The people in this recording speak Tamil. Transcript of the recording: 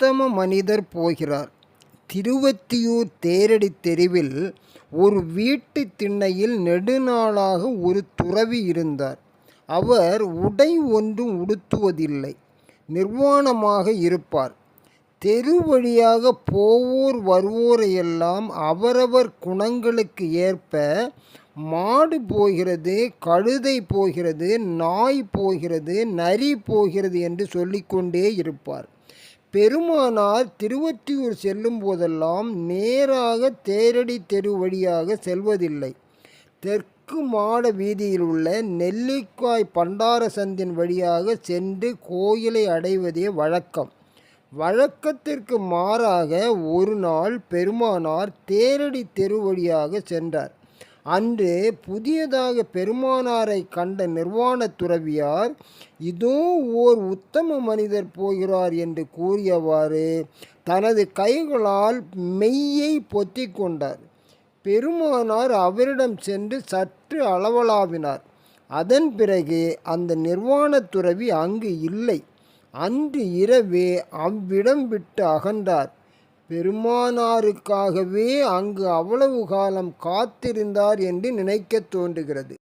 உத்தம மனிதர் போகிறார். திருவத்தியூர் தேரடி தெருவில் ஒரு வீட்டு திண்ணையில் நெடுநாளாக ஒரு துறவி இருந்தார். அவர் உடை ஒன்றும் உடுத்துவதில்லை. நிர்வாணமாக இருப்பார். தெரு வழியாக போவோர் வருவோரையெல்லாம் அவரவர் குணங்களுக்கு ஏற்ப மாடு போகிறது கழுதை போகிறது நாய் போகிறது நரி போகிறது என்று சொல்லிக்கொண்டே இருப்பார். பெருமானார் திருவொற்றியூர் செல்லும் போதெல்லாம் நேராக தேரடி தெரு வழியாக செல்வதில்லை. தெற்கு மாட வீதியில் உள்ள நெல்லிக்காய் பண்டார சந்தின் வழியாக சென்று கோயிலை அடைவதே வழக்கம். வழக்கத்திற்கு மாறாக ஒரு நாள் பெருமானார் தேரடி தெரு வழியாக சென்றார். அன்று புதியதாக பெருமானாரை கண்ட நிர்வாண துறவியார் இதோ ஓர் உத்தம மனிதர் போகிறார் என்று கூறியவாறு தனது கைகளால் மெய்யை பொத்தி கொண்டார். பெருமானார் அவரிடம் சென்று சற்று அளவலாவினார். அதன் பிறகு அந்த நிர்வாண துறவி அங்கு இல்லை. அன்று இரவே அவ்விடம் விட்டு அகன்றார். பெருமானாருக்காகவே அங்கு அவ்வளவு காலம் காத்திருந்தார் என்று நினைக்கத் தோன்றுகிறது.